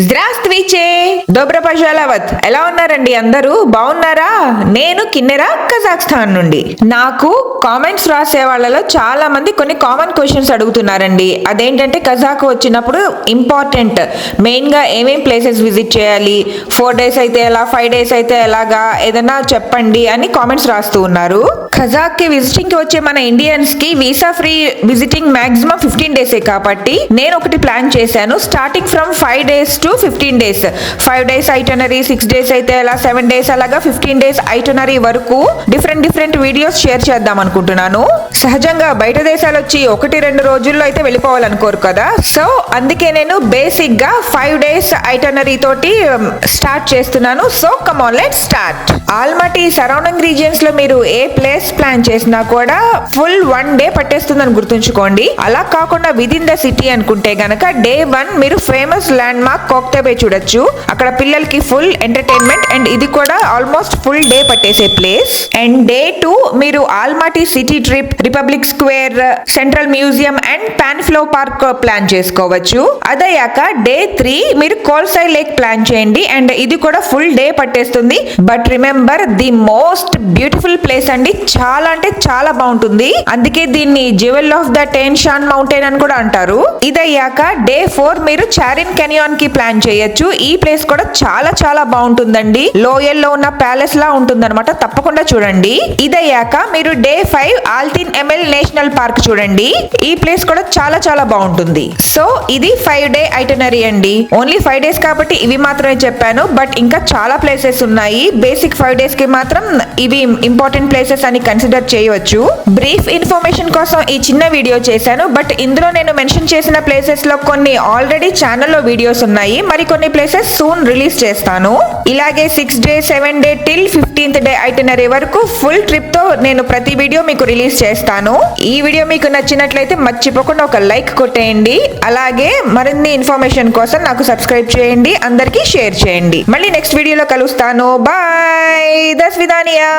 Здравствуйте! దోబ్రపజాలావత్. ఎలా ఉన్నారండి అందరూ? బాగున్నారా? నేను కిన్నెరా కజాక్స్థాన్ నుండి. నాకు కామెంట్స్ రాసే వాళ్ళలో చాలా మంది కొన్ని కామన్ క్వశ్చన్స్ అడుగుతున్నారండి. అదేంటంటే కజాక్ వచ్చినప్పుడు ఇంపార్టెంట్ మెయిన్గా ఏమేమి ఏమేం ప్లేసెస్ విజిట్ చేయాలి? ఫోర్ డేస్ అయితే ఎలా? ఫైవ్ డేస్ అయితే ఎలాగా? ఏదైనా చెప్పండి అని కామెంట్స్ రాస్తూ ఉన్నారు. కజాక్కి విజిటింగ్కి విజిటింగ్కి వచ్చే మన ఇండియన్స్కి visa free visiting maximum fifteen డేసే కాబట్టి నేను ఒకటి ప్లాన్ చేశాను. Starting from five days to fifteen days five days itinerary six days అయితే అలా సెవెన్ డేస్ అలాగా ఫిఫ్టీన్ డేస్ ఐటనరీ వరకు డిఫరెంట్ డిఫరెంట్ వీడియోస్ షేర్ చేద్దాం అనుకుంటున్నాను. సహజంగా బయట దేశాలు వచ్చి ఒకటి రెండు రోజుల్లో అయితే వెళ్ళిపోవాలనుకోరు కదా. సో అందుకే నేను బేసిక్గా ఫైవ్ డేస్ ఐటనరీ తోటి um, స్టార్ట్ చేస్తున్నాను. So come on let start Almaty surrounding రీజియన్స్లో మీరు ఏ ప్లేస్ ప్లాన్ చేసినా కూడా ఫుల్ వన్ డే పట్టేస్తుందని గుర్తుంచుకోండి. అలా కాకుండా విదిన్ ద సిటీ అనుకుంటే గనక డే వన్ మీరు ఫేమస్ ల్యాండ్ మార్క్ కోక్తేబే చూడొచ్చు. అక్కడ పిల్లలకి ఫుల్ ఎంటర్టైన్మెంట్ అండ్ ఇది కూడా ఆల్మోస్ట్ ఫుల్ డే పట్టేసే ప్లేస్ అండ్ డే టూ మీరు Almaty city trip republic square central museum and Panfilov park plan చేసుకోవచ్చు. అదయ్యాక డే త్రీ మీరు కోల్సై లేక్ ప్లాన్ చేయండి అండ్ ఇది కూడా ఫుల్ డే పట్టేస్తుంది. But remember the most beautiful place అండి చాలా అంటే చాలా బాగుంటుంది. అందుకే దీన్ని jewel of the Tien Shan mountain అని కూడా అంటారు. ఇదయ్యాక డే ఫోర్ మీరు చారిన్ కెనియాన్కి ప్లాన్ చేయొచ్చు. ఈ ప్లేస్ కూడా చాలా చాలా బాగుంటుందండి. లోయల్లో ఉన్న ప్యాలెస్ లా ఉంటుందన్నమాట. తప్పకుండా చూడండి. ఇదయ్యాక మీరు day five Altyn Emel national park చూడండి. ఈ ప్లేస్ కూడా చాలా చాలా బాగుంటుంది. సో ఇది ఫైవ్ డే ఐటనరీ అండి. ఓన్లీ ఫైవ్ డేస్ కాబట్టి ఇవి మాత్రమే చెప్పాను. బట్ ఇంకా చాలా ప్లేసెస్ ఉన్నాయి. బేసిక్ ఫైవ్ డేస్కి మాత్రం ఇవి ఇంపార్టెంట్ ప్లేసెస్ అని కన్సిడర్ చేయవచ్చు. బ్రీఫ్ ఇన్ఫర్మేషన్ కోసం ఈ చిన్న వీడియో చేశాను. బట్ ఇందులో నేను మెన్షన్ చేసిన ప్లేసెస్లో కొన్ని ఆల్రెడీ ఛానల్లో వీడియోస్ ఉన్నాయి. మరి కొన్ని ప్లేసెస్ సూన్ రిలీజ్ చేస్తాను. ఇలాగే six day seven day till fifteenth day itinerary వరకు ఫుల్ ట్రిప్తో నేను ప్రతి వీడియో మీకు రిలీజ్ చేస్తాను. ఈ వీడియో మీకు నచ్చినట్లయితే మర్చిపోకుండా ఒక లైక్ కొట్టేయండి. అలాగే మరిన్ని ఇన్ఫర్మేషన్ కోసం నాకు సబ్స్క్రైబ్ చేయండి. అందరికీ షేర్ చేయండి. మళ్ళీ నెక్స్ట్ వీడియోలో కలుస్తాను. బాయ్ దస్ విధానియా.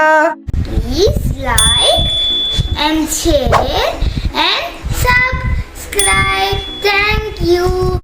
And share and subscribe. Thank you.